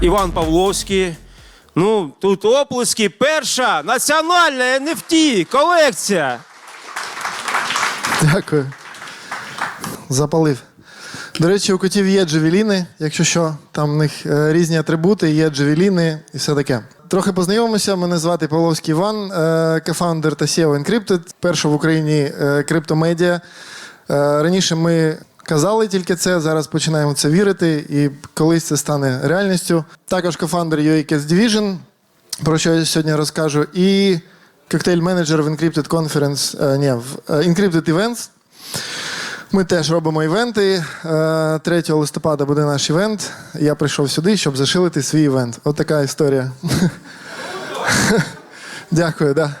Іван Павловський. Ну, тут оплески. Перша національна NFT колекція. Дякую. Запалив. До речі, у котів є джевеліни, якщо що, там в них е, різні атрибути, є джевеліни і все таке. Трохи познайомимося. Мене звати Павловський Іван, е, кофаундер та SEO Encrypted, перша в Україні е, криптомедіа. Е, Раніше ми казали тільки це, зараз починаємо це вірити, і колись це стане реальністю. Також кофаундер UA Cats Division, про що я сьогодні розкажу, і коктейль-менеджер в Encrypted Conference, е, ні, в е, Encrypted Events. Ми теж робимо івенти. Е, 3 листопада буде наш івент. Я прийшов сюди, щоб зашилити свій івент. От така історія. Дякую, да.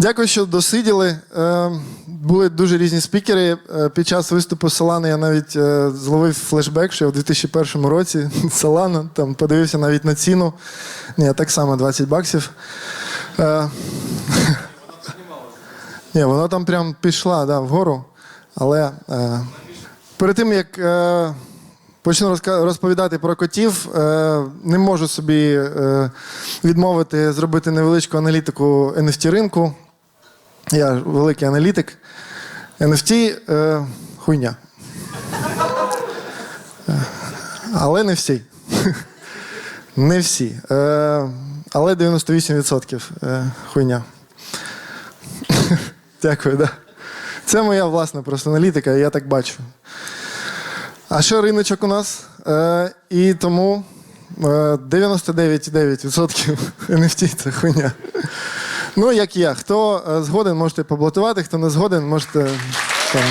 Дякую, що досиділи. Е, Були дуже різні спікери. Е, Під час виступу Solana я навіть е, зловив флешбек, що я в 2001 році Solana, там подивився навіть на ціну. Ні, так само 20 баксів. Ні, воно там прям пішла да, вгору. Але перед тим як почну розповідати про котів, не можу собі відмовити зробити невеличку аналітику NFT ринку. Я великий аналітик. NFT е, хуйня. Е, Але не всі. Не всі. Е, але 98% е, хуйня. Дякую, да. Це моя власна просто аналітика, я так бачу. А що риночок у нас? Е, і тому е, 99,9% NFT це хуйня. Ну, як я. Хто е, згоден, можете поблатувати, хто не згоден, можете. Там.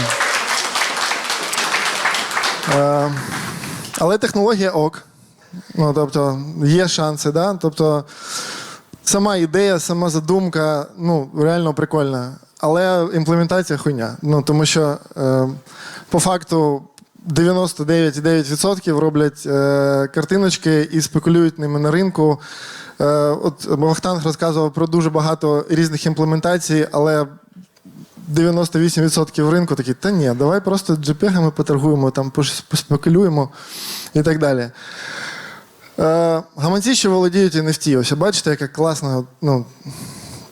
Е, але технологія ок. Ну, тобто, є шанси, да? Тобто, сама ідея, сама задумка, ну, реально прикольна. Але імплементація хуйня. Ну, тому що е, по факту 99,9% роблять е, картиночки і спекулюють ними на ринку. Е, от Вахтанг розказував про дуже багато різних імплементацій, але 98% ринку такі, та ні, давай просто JPEG-ами поторгуємо, там поспекулюємо і так далі. Е, гаманці, що володіють NFT. Ось бачите, яка класна ну,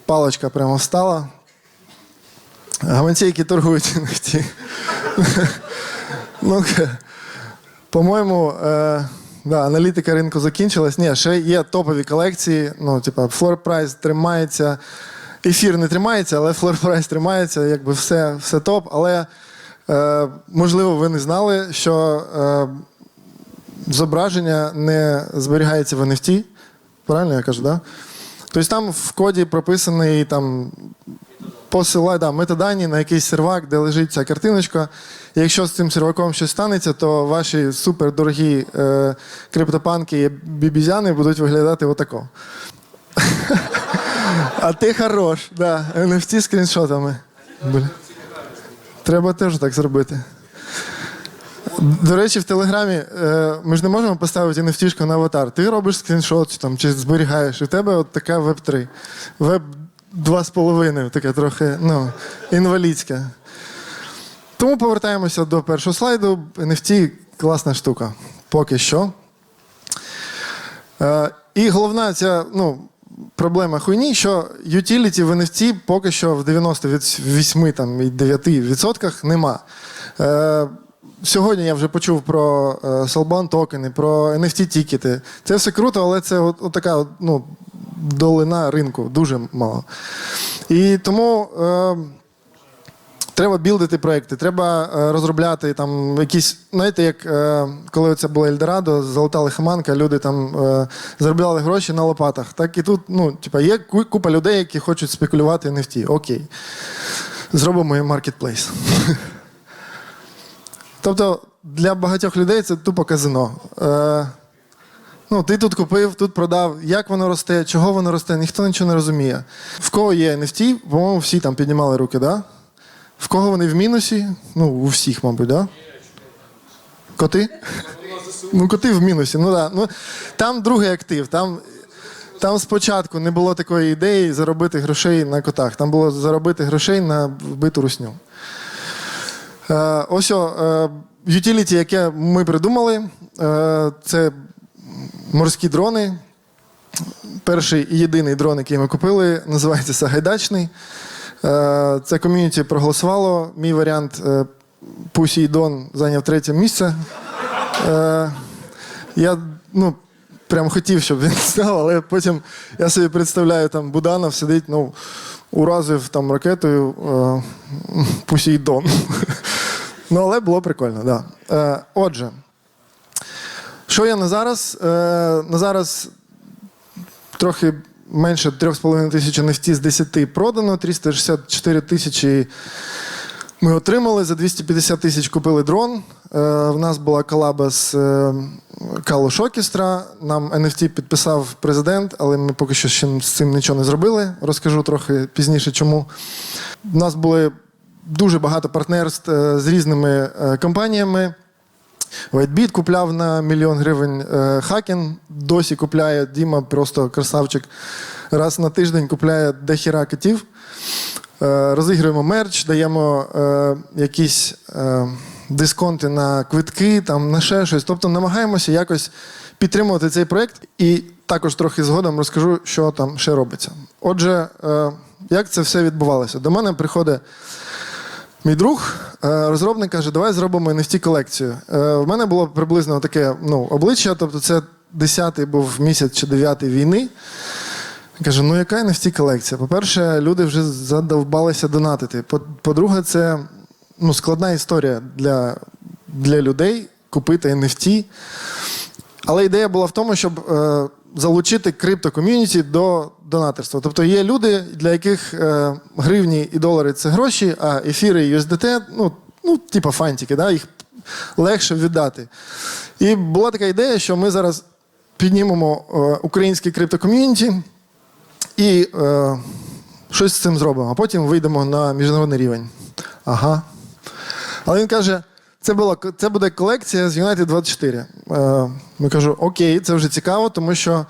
паличка прямо встала. Гаманці, які торгують NFT. ну, по-моєму, е, да, аналітика ринку закінчилась. Ні, ще є топові колекції. Ну, типа, floor price тримається. Ефір не тримається, але floor price тримається, якби все, все топ. Але е, можливо, ви не знали, що е, зображення не зберігається в NFT. Правильно я кажу, да? Тобто там в коді прописаний там посилає да, метадані на якийсь сервак, де лежить ця картиночка. І якщо з цим серваком щось станеться, то ваші супердорогі е, криптопанки і бібізяни будуть виглядати отако. А ти хорош, да, NFT скріншотами. Треба теж так зробити. До речі, в Телеграмі е, ми ж не можемо поставити NFT на аватар. Ти робиш скріншот там, чи зберігаєш, і в тебе от така веб 3. Веб 2,5, таке трохи ну, інвалідське. Тому повертаємося до першого слайду. NFT класна штука. Поки що. Е, і головна ця ну, проблема хуйні, що utility в NFT поки що в 98,9% нема. Е, Сьогодні я вже почув про е, Solban токени, про NFT-тікети. Це все круто, але це от, от така ну, долина ринку, дуже мало. І тому е, треба білдити проекти, треба е, розробляти там якісь, знаєте, як е, коли це було Ельдорадо, золота лихоманка, люди там е, заробляли гроші на лопатах. Так і тут, ну, типа, є купа людей, які хочуть спекулювати NFT. Окей. Зробимо їм маркетплейс. Тобто для багатьох людей це тупо казино. Ну, ти тут купив, тут продав. Як воно росте, чого воно росте, ніхто нічого не розуміє. В кого є NFT, по-моєму, всі там піднімали руки, да? В кого вони в мінусі? Ну, у всіх, мабуть, да? Коти? Ну, коти в мінусі. Ну, да. ну, там другий актив. Там, там спочатку не було такої ідеї заробити грошей на котах. Там було заробити грошей на вбиту русню. Е, ось о, е, utility, яке ми придумали, е, це морські дрони. Перший і єдиний дрон, який ми купили, називається Сагайдачний. Е, Це ком'юніті проголосувало. Мій варіант е, Пусійдон зайняв третє місце. Е, Я ну, прям хотів, щоб він став, але потім я собі представляю, там Буданов сидить, ну, уразив там ракетою Пусійдон. Ну, але було прикольно, так. Да. Отже, що я на зараз? Е, на зараз трохи менше 3,5 тисячі NFT з 10 продано, 364 тисячі ми отримали. За 250 тисяч купили дрон. Е, в нас була колаба з е, Калош Оркестра. Нам NFT підписав президент, але ми поки що ще з цим нічого не зробили. Розкажу трохи пізніше, чому. У нас були дуже багато партнерств е, з різними е, компаніями. Whitebit купляв на мільйон гривень. е, Хакен досі купляє. Діма просто красавчик. Раз на тиждень купляє дехіра котів. Е, Розігруємо мерч, даємо е, якісь дисконти на квитки, там, на ще щось. Тобто намагаємося якось підтримувати цей проєкт і також трохи згодом розкажу, що там ще робиться. Отже, як це все відбувалося? До мене приходить Мій друг, е, розробник, каже, давай зробимо NFT колекцію. Е, В мене було приблизно таке ну, обличчя, тобто це 10-й був місяць чи 9-й війни. Каже, ну яка NFT колекція? По-перше, люди вже задовбалися донатити. По- По-друге, це ну, складна історія для, для людей купити NFT. Але ідея була в тому, щоб е, залучити криптоком'юніті до донатерства. Тобто є люди, для яких е, гривні і долари це гроші, а ефіри і USDT, ну, ну типа фантики, да, їх легше віддати. І була така ідея, що ми зараз піднімемо е, українське криптоком'юніті і е, щось з цим зробимо, а потім вийдемо на міжнародний рівень. Ага. Але він каже: це, була, це буде колекція з United 24. Е, ми кажу, окей, це вже цікаво, тому що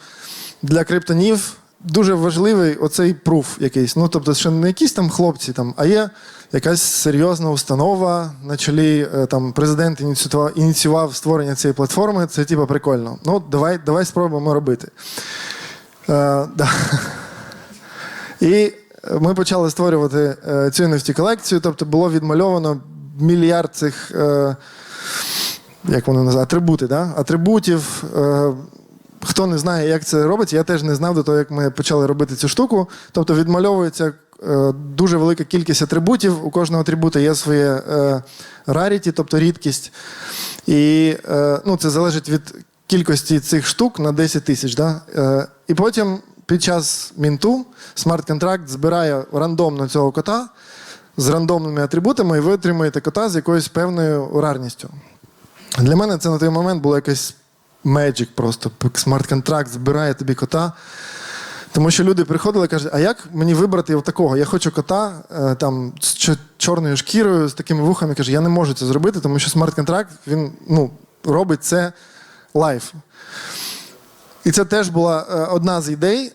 для криптонів дуже важливий оцей пруф якийсь. Ну, тобто, що не якісь там хлопці, там, а є якась серйозна установа на чолі е, там, президент ініціював, ініціював створення цієї платформи. Це типу прикольно. Ну, давай, давай спробуємо робити. Е, да. І ми почали створювати е, цю NFT колекцію, тобто було відмальовано мільярд цих, е, як вони називають, атрибути, да? атрибутів. Е, хто не знає, як це робиться, я теж не знав до того, як ми почали робити цю штуку. Тобто відмальовується е, дуже велика кількість атрибутів. У кожного атрибута є своє е, rarity, тобто рідкість. І е, ну, це залежить від кількості цих штук на 10 тисяч. Да? Е, і потім під час мінту смарт-контракт збирає рандомно цього кота з рандомними атрибутами, і ви отримуєте кота з якоюсь певною рарністю. Для мене це на той момент було якесь magic просто. Смарт-контракт збирає тобі кота. Тому що люди приходили і кажуть, а як мені вибрати такого? Я хочу кота е, там, з чорною шкірою, з такими вухами. Каже, я не можу це зробити, тому що смарт-контракт він ну, робить це лайф. І це теж була е, одна з ідей.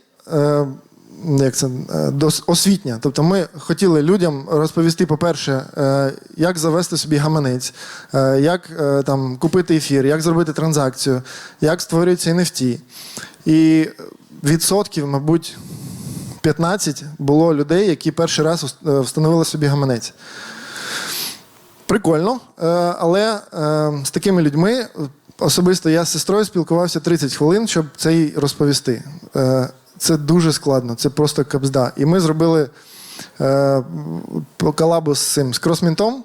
Як це, е, освітня. Тобто ми хотіли людям розповісти, по-перше, е, як завести собі гаманець, е, як там, купити ефір, як зробити транзакцію, як створюється NFT. І відсотків, мабуть, 15 було людей, які перший раз встановили собі гаманець. Прикольно, але з такими людьми особисто я з сестрою спілкувався 30 хвилин, щоб це їй розповісти. Це дуже складно, це просто кабзда. І ми зробили е, колабу з цим з кросмінтом,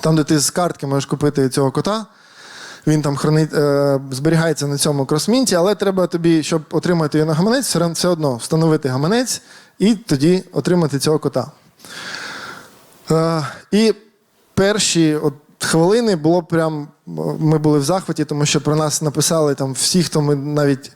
там, де ти з картки можеш купити цього кота. Він там хранить, е, зберігається на цьому кросмінті, але треба тобі, щоб отримати його на гаманець, все одно встановити гаманець і тоді отримати цього кота. Е, і перші от хвилини було прям. Ми були в захваті, тому що про нас написали там всі, хто ми навіть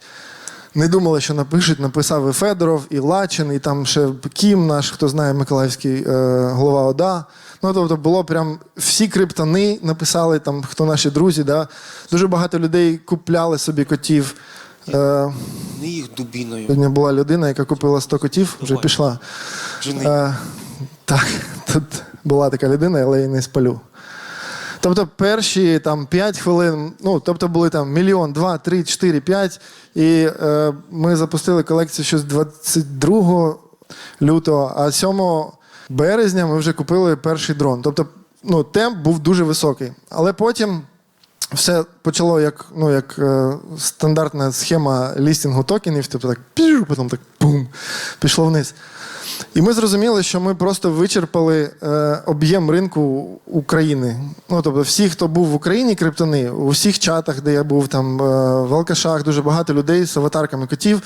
не думали, що напишуть. Написав і Федоров, і Лачин, і там ще Кім, наш, хто знає Миколаївський е, голова ОДА. Ну, тобто, було прям всі криптони написали, там, хто наші друзі. Да? Дуже багато людей купляли собі котів. Е, Не їх дубіною. Сьогодні була людина, яка купила 100 котів, вже Давай. пішла. Жени. Е, так, тут Була така людина, але я її не спалю. Тобто перші там 5 хвилин, ну тобто були там мільйон, два, три, чотири, п'ять. І е, ми запустили колекцію щось 22 лютого, а 7 березня ми вже купили перший дрон. Тобто, ну, темп був дуже високий. Але потім все почало як, ну, як е, стандартна схема лістінгу токенів, тобто так потім так пум, пішло вниз. І ми зрозуміли, що ми просто вичерпали е, об'єм ринку України. Ну, тобто, всі, хто був в Україні, криптони, у всіх чатах, де я був, там е, в алкашах, дуже багато людей з аватарками котів.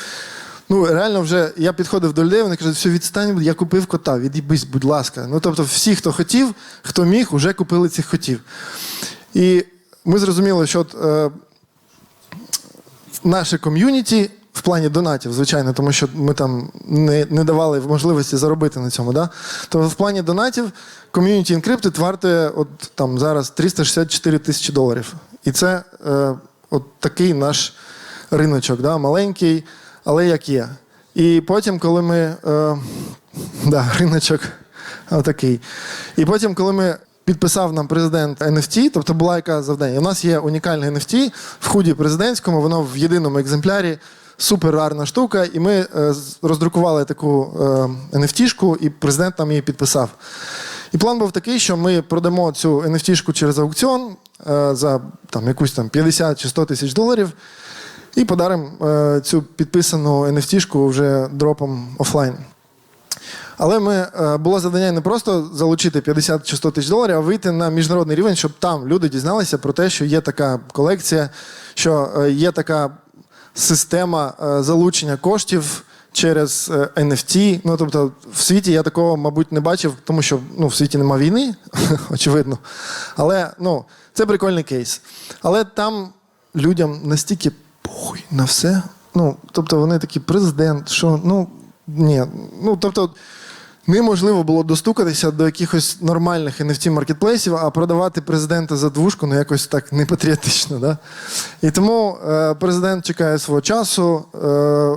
Ну, реально, вже я підходив до людей, вони кажуть, все, відстань, я купив кота, від'їбись, будь ласка. Ну, тобто, всі, хто хотів, хто міг, вже купили цих котів. І ми зрозуміли, що от, е, наше ком'юніті в плані донатів, звичайно, тому що ми там не, не давали можливості заробити на цьому. Да? То в плані донатів ком'юніті Encrypted варте от там зараз 364 тисячі доларів. І це е, от такий наш риночок, да? маленький, але як є. І потім, коли ми. Е, да, риночок отакий. І потім, коли ми підписав нам президент NFT, тобто була яка завдання. У нас є унікальне NFT в худі президентському, воно в єдиному екземплярі, супер рарна штука. І ми е, роздрукували таку е, NFT-шку, і президент нам її підписав. І план був такий, що ми продамо цю NFT-шку через аукціон е, за там, якусь там 50 чи 100 тисяч доларів. І подаримо е, цю підписану NFT-шку вже дропом офлайн. Але ми, е, було завдання не просто залучити 50 чи 100 тисяч доларів, а вийти на міжнародний рівень, щоб там люди дізналися про те, що є така колекція, що е, є така система е, залучення коштів через е, NFT. Ну, тобто, в світі я такого, мабуть, не бачив, тому що ну, в світі нема війни, очевидно. Але ну, це прикольний кейс. Але там людям настільки похуй на все. Ну, тобто вони такі президент, що ну ні. Ну, тобто, неможливо було достукатися до якихось нормальних NFT маркетплейсів, а продавати президента за двушку ну якось так не патріотично. Да? І тому е, президент чекає свого часу. Е,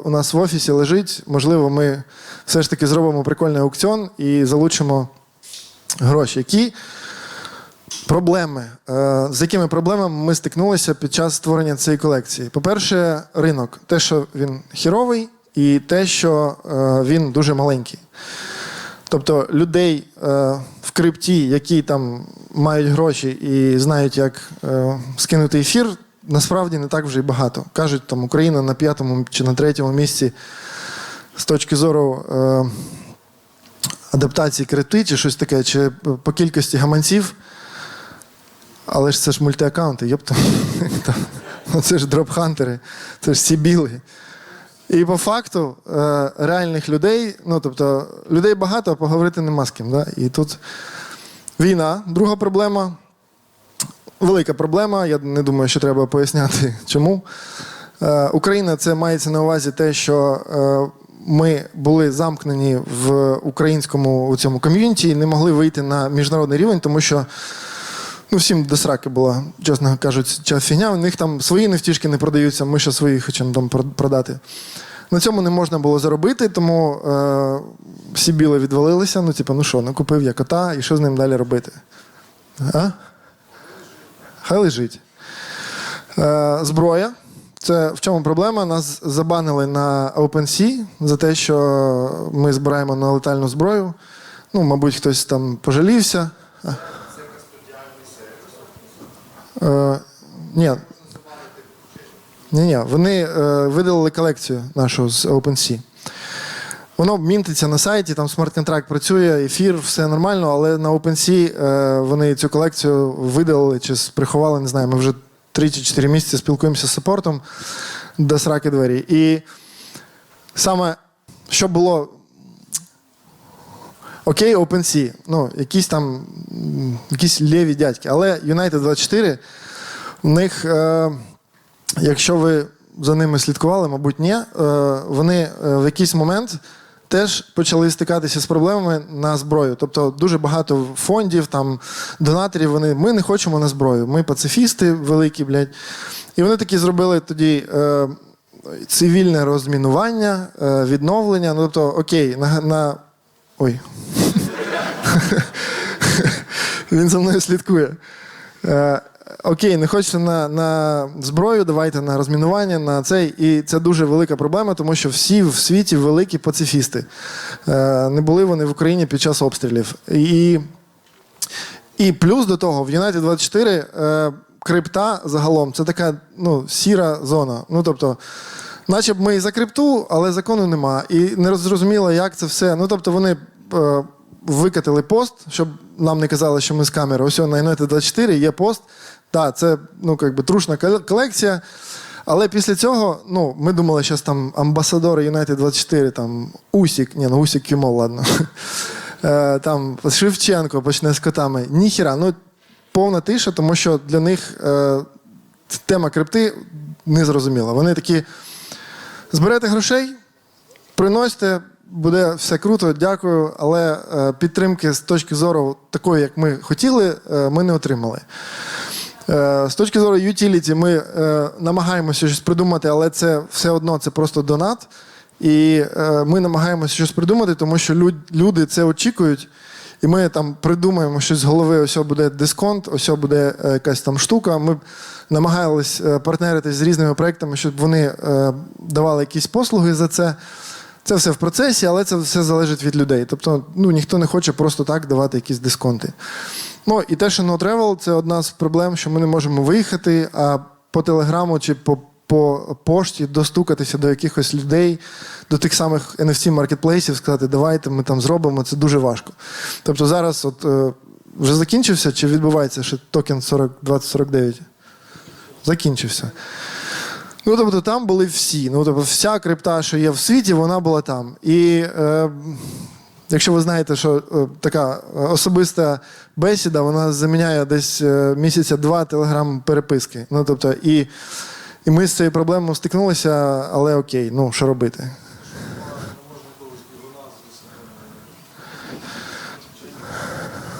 у нас в офісі лежить. Можливо, ми все ж таки зробимо прикольний аукціон і залучимо гроші. Які Проблеми. Е, З якими проблемами ми стикнулися під час створення цієї колекції? По-перше, ринок. Те, що він хіровий, і те, що е, він дуже маленький. Тобто людей е, в крипті, які там мають гроші і знають, як е, скинути ефір, насправді не так вже й багато. Кажуть, там Україна на п'ятому чи на третьому місці з точки зору. Е, Адаптації крипти чи щось таке, чи по кількості гаманців. Але ж це ж мультиаккаунти, єпта. Ну, це ж дропхантери, це ж сібіли. І по факту е, реальних людей, ну тобто людей багато, а поговорити нема з ким. Да? І тут війна, друга проблема. Велика проблема. Я не думаю, що треба поясняти, чому. Е, Україна це мається на увазі те, що е, ми були замкнені в українському цьому ком'юніті і не могли вийти на міжнародний рівень, тому що ну, всім до сраки була, чесно кажуть, ця фігня. У них там свої нефтішки не продаються, ми ще свої хочемо там продати. На цьому не можна було заробити, тому е, всі біли відвалилися. Ну, типу, ну що, ну купив я кота, і що з ним далі робити? А? Хай лежить. Е, зброя. Це в чому проблема? Нас забанили на OpenSea за те, що ми збираємо на летальну зброю. Ну, мабуть, хтось там пожалівся. Е, ні. Ні, ні, вони е, видалили колекцію нашу з OpenSea. Воно мінтиться на сайті, там смарт-контракт працює, ефір, все нормально, але на OpenSea е, вони цю колекцію видалили чи приховали, не знаю, ми вже 3 чи 4 місяці спілкуємося з саппортом до сраки двері. І саме, що було Окей, OpenSea, ну, якісь там якісь ліві дядьки. Але United 24, у них, е, якщо ви за ними слідкували, мабуть, ні, е, вони е, в якийсь момент теж почали стикатися з проблемами на зброю. Тобто дуже багато фондів, там, донаторів, вони, ми не хочемо на зброю. Ми пацифісти великі, блядь. І вони такі зробили тоді. Е, Цивільне розмінування, е, відновлення. Ну, тобто, окей, на, на Ой. Він за мною слідкує. Е, окей, не хочете на, на зброю, давайте на розмінування, на цей. І це дуже велика проблема, тому що всі в світі великі пацифісти. Е, не були вони в Україні під час обстрілів. І, і плюс до того, в United 24 е, крипта загалом це така ну, сіра зона. Ну, тобто, наче б ми і за крипту, але закону нема. І не зрозуміло, як це все. Ну, тобто, вони. Е, Викатили пост, щоб нам не казали, що ми з камери. Ось на United 24 є пост. Так, це ну, як би, трушна колекція. Але після цього ну, ми думали, що там амбасадори United 24, там Усік, ні, ну Усік Кімо, ладно. Е, Там Шевченко почне з котами. Ніхіра, ну повна тиша, тому що для них е, тема крипти не зрозуміла. Вони такі: зберете грошей, приносите, буде все круто, дякую, але е, підтримки з точки зору такої, як ми хотіли, е, ми не отримали. Е, З точки зору utility ми намагаємося щось придумати, але це все одно це просто донат. І ми намагаємося щось придумати, тому що люд- люди це очікують. І ми там придумаємо щось з голови, ось буде дисконт, ось буде е, якась там штука. Ми намагалися е, партнеритись з різними проектами, щоб вони е, давали якісь послуги за це. Це все в процесі, але це все залежить від людей. Тобто, ну ніхто не хоче просто так давати якісь дисконти. Ну і те, що no travel, це одна з проблем, що ми не можемо виїхати, а по телеграму чи по, по пошті достукатися до якихось людей, до тих самих NFT маркетплейсів, сказати, давайте ми там зробимо, це дуже важко. Тобто зараз, от е, вже закінчився, чи відбувається ще токен 40, 2049? Закінчився. Ну, тобто там були всі. Ну, тобто, вся крипта, що є в світі, вона була там. І е, якщо ви знаєте, що е, така особиста бесіда, вона заміняє десь е, місяця два телеграм переписки. Ну, тобто, і, і ми з цією проблемою стикнулися, але окей, ну що робити?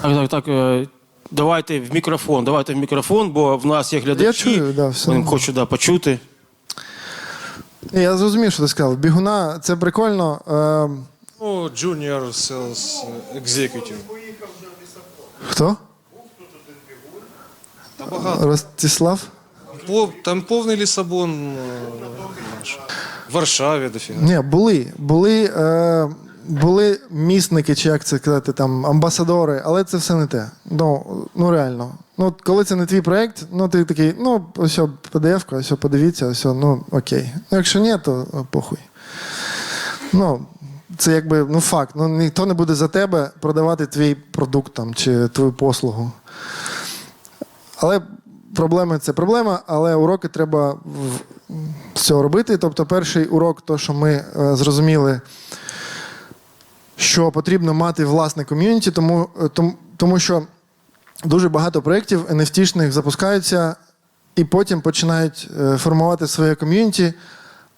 Так, так, так. е, Давайте в мікрофон, давайте в мікрофон, бо в нас є глядачі. Я чую, да, все Вони хочуть да, почути. Я зрозумів, що ти сказав. Бігуна це прикольно. Е, Ну, junior sales executive. хто? Та багато. Ростислав? Там повний Лісабон е. В Варшаві дофіга. Ні, були. Були, е, були місники, чи як це казати, там, амбасадори, але це все не те. Ну, ну реально. Ну, коли це не твій проєкт, ну ти такий, ну, ось PDF, ось подивіться, ось, ну окей. Ну, якщо ні, то похуй. Ну, це якби ну, факт. Ну, ніхто не буде за тебе продавати твій продукт там, чи твою послугу. Але проблеми це проблема, але уроки треба з цього робити. Тобто, перший урок, то, що ми е, зрозуміли, що потрібно мати власне ком'юніті, тому, е, тому, тому що дуже багато проєктів NFT-шних запускаються і потім починають е, формувати своє ком'юніті.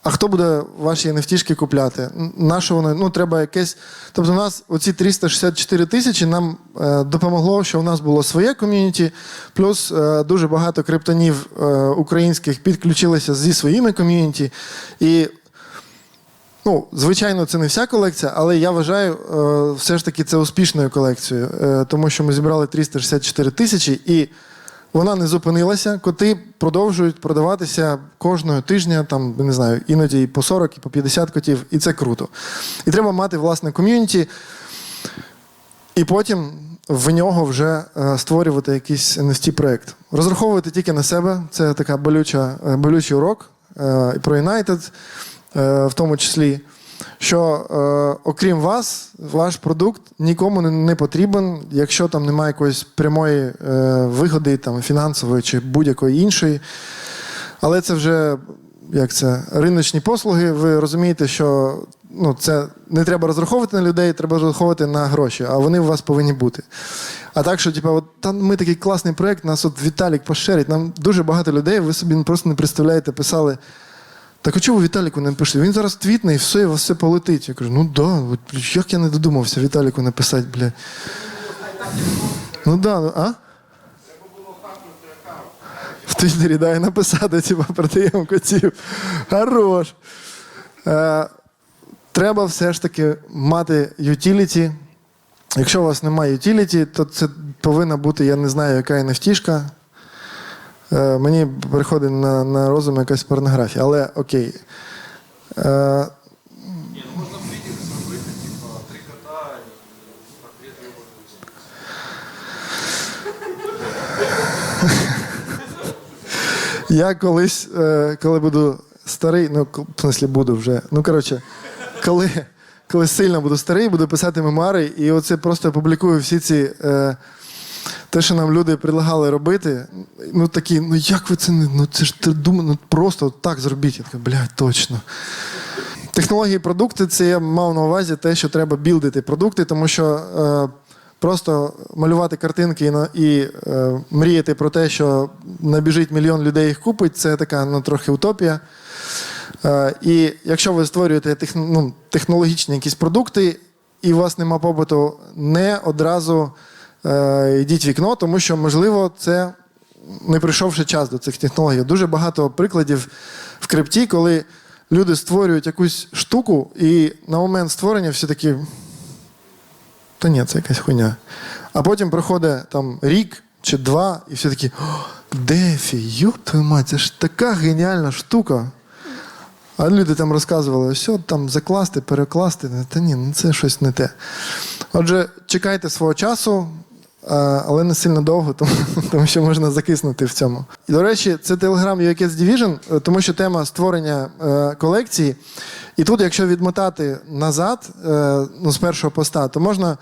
А хто буде ваші NFT-шки купляти? На що воно? Ну, треба якесь. Тобто, у нас оці 364 тисячі нам е, допомогло, що у нас було своє ком'юніті, плюс е, дуже багато криптонів е, українських підключилися зі своїми ком'юніті. І Ну, звичайно, це не вся колекція, але я вважаю, е, все ж таки це успішною колекцією, е, тому що ми зібрали 364 тисячі, і вона не зупинилася. Коти продовжують продаватися кожного тижня, там, не знаю, іноді і по 40, і по 50 котів, і це круто. І треба мати власне ком'юніті, і потім в нього вже е, створювати якийсь NFT-проект. Розраховувати тільки на себе, це така болюча, е, болючий урок е, про United в тому числі. Що е, окрім вас, ваш продукт нікому не, потрібен, якщо там немає якоїсь прямої е, вигоди, там, фінансової чи будь-якої іншої. Але це вже як це, риночні послуги. Ви розумієте, що ну, це не треба розраховувати на людей, треба розраховувати на гроші, а вони у вас повинні бути. А так, що типу, от, там ми такий класний проєкт, нас от Віталік поширить. Нам дуже багато людей, ви собі просто не представляєте, писали. Так а чого Віталіку не пишете? Він зараз твітне і все, і у вас все полетить. Я кажу, ну да, як я не додумався Віталіку написати, бля. Ну да, ну, а? В Твіттері, да, і написати, типу, продаємо котів. Хорош. Е, треба все ж таки мати utility, Якщо у вас немає utility, то це повинна бути, я не знаю, яка NFT-шка. Е, мені приходить на, на розум якась порнографія, але окей. Е, Я колись, е, коли буду старий, ну, в смислі буду вже. Ну, коротше, коли, коли сильно буду старий, буду писати мемуари, і оце просто публікую всі ці. Е, те, що нам люди предлагали робити, ну такі, ну як ви це не. Ну це ж ти думав, ну просто от так зробіть. Я такий, блядь, точно. Технології продукти це я мав на увазі те, що треба білдити продукти, тому що е, просто малювати картинки і, і е, мріяти про те, що набіжить мільйон людей їх купить, це така ну, трохи утопія. Е, і якщо ви створюєте тех, ну, технологічні якісь продукти, і у вас нема побуту, не одразу йдіть вікно, тому що, можливо, це не прийшов ще час до цих технологій. Дуже багато прикладів в крипті, коли люди створюють якусь штуку, і на момент створення всі такі. Та ні, це якась хуйня. А потім проходить там рік чи два, і всі такі, Дефі, ёб твою мать, це ж така геніальна штука. А люди там розказували, от там закласти, перекласти. Та ні, ну це щось не те. Отже, чекайте свого часу, але не сильно довго, тому, тому що можна закиснути в цьому. І, до речі, це Telegram UX Division, е, тому що тема створення е, колекції. І тут, якщо відмотати назад, е, ну, з першого поста, то можна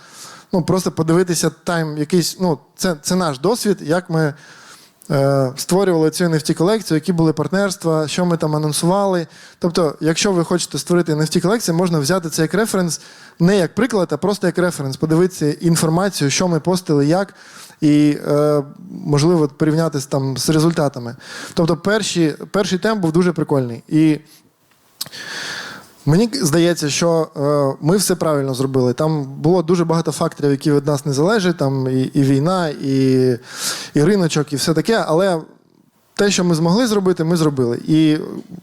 ну, просто подивитися тайм якийсь. Ну, це, це наш досвід, як ми створювали цю NFT колекцію, які були партнерства, що ми там анонсували. Тобто, якщо ви хочете створити NFT колекцію, можна взяти це як референс, не як приклад, а просто як референс, подивитися інформацію, що ми постили, як, і е, можливо порівняти з, там, з результатами. Тобто, перші, перший темп був дуже прикольний. І Мені здається, що е, ми все правильно зробили. Там було дуже багато факторів, які від нас не залежать. Там і, і війна, і, і риночок, і все таке. Але те, що ми змогли зробити, ми зробили. І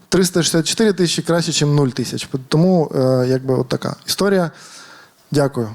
364 тисячі краще, ніж 0 тисяч. Тому, е, якби, от така історія. Дякую.